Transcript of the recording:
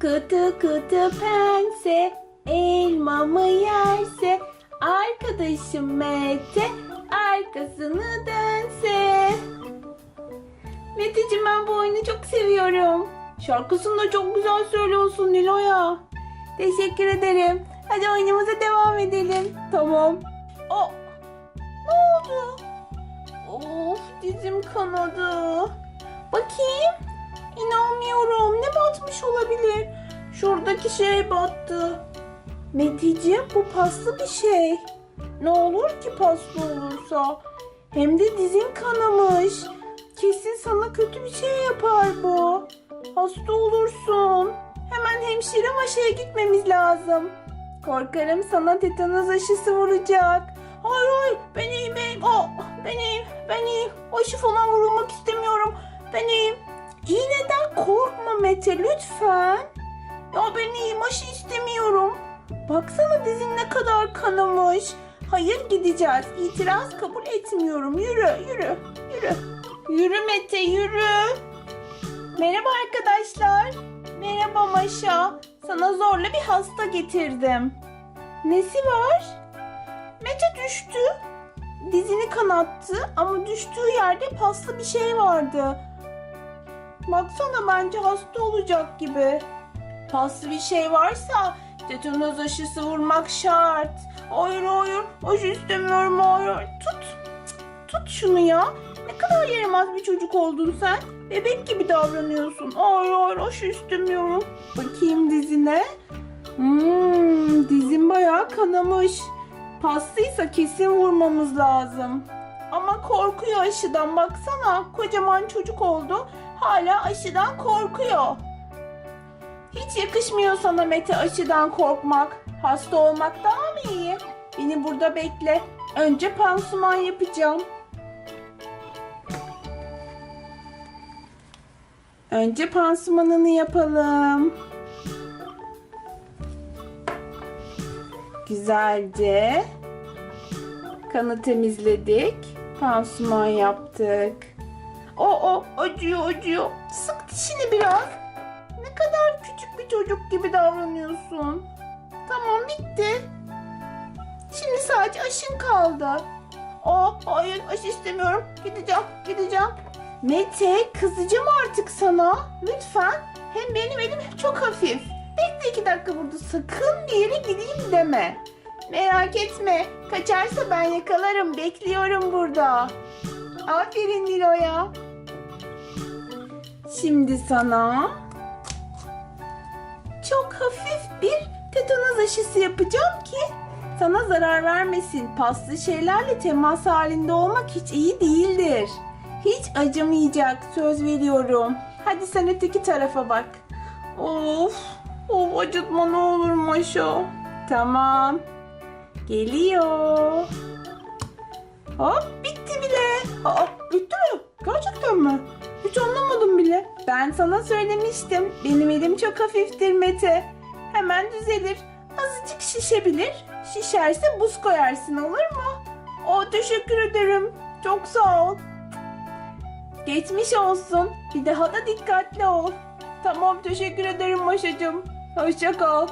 Kutu kutu pense elmamı yerse arkadaşım Mete arkasını dönse. Meteciğim ben bu oyunu çok seviyorum. Şarkısını da çok güzel söylüyorsun Nilo'ya. Teşekkür ederim. Hadi oyunumuza devam edelim. Tamam. O ne oldu? Of dizim kanadı. Bakayım. İnanmıyorum. Ne olabilir? Şuradaki şey battı. Meteciğim bu paslı bir şey. Ne olur ki paslı olursa. Hem de dizin kanamış. Kesin sana kötü bir şey yapar bu. Hasta olursun. Hemen hemşire maşaya gitmemiz lazım. Korkarım sana tetanos aşısı vuracak. Hayır hayır ben iyiyim iyiyim. Oh, ben iyiyim ben iyiyim. Aşı falan vurulmak istemiyorum. Ben iyiyim. İğneden korkma Mete lütfen. Ya ben iyiyim aşı istemiyorum. Baksana dizin ne kadar kanamış. Hayır gideceğiz. İtiraz kabul etmiyorum. Yürü yürü yürü. Yürü Mete yürü. Merhaba arkadaşlar. Merhaba Maşa. Sana zorla bir hasta getirdim. Nesi var? Mete düştü. Dizini kanattı ama düştüğü yerde paslı bir şey vardı. Baksana bence hasta olacak gibi. Paslı bir şey varsa tetanoz aşısı vurmak şart. Hayır hayır aşı istemiyorum hayır. Tut. Tut şunu ya. Ne kadar yaramaz bir çocuk oldun sen. Bebek gibi davranıyorsun. Hayır hayır aşı istemiyorum. Bakayım dizine. Hmm, dizin bayağı kanamış. Paslıysa kesin vurmamız lazım. Ama korkuyor aşıdan baksana. Kocaman çocuk oldu. Hala aşıdan korkuyor. Hiç yakışmıyor sana Mete aşıdan korkmak. Hasta olmak daha mı iyi? Beni burada bekle. Önce pansuman yapacağım. Önce pansumanını yapalım. Güzelce kanı temizledik. Pansuman yaptık. O o acıyor acıyor. Sık dişini biraz. Kadar küçük bir çocuk gibi davranıyorsun. Tamam bitti. Şimdi sadece aşın kaldı. Aa, hayır aşı istemiyorum. Gideceğim, gideceğim. Mete kızacağım artık sana. Lütfen. Hem benim elim çok hafif. Bekle iki dakika burada. Sakın bir yere gideyim deme. Merak etme. Kaçarsa ben yakalarım. Bekliyorum burada. Aferin Nilo'ya. Şimdi sana bir tetanoz aşısı yapacağım ki sana zarar vermesin. Paslı şeylerle temas halinde olmak hiç iyi değildir. Hiç acımayacak söz veriyorum. Hadi sen öteki tarafa bak. Of, of acıtma ne olur Maşa. Tamam. Geliyor. Hop bitti bile. Aa, bitti mi? Gerçekten mi? Hiç anlamadım bile. Ben sana söylemiştim. Benim elim çok hafiftir Mete. Hemen düzelir. Azıcık şişebilir. Şişerse buz koyarsın olur mu? O teşekkür ederim. Çok sağ ol. Geçmiş olsun. Bir daha da dikkatli ol. Tamam teşekkür ederim Maşacığım. Hoşça kal.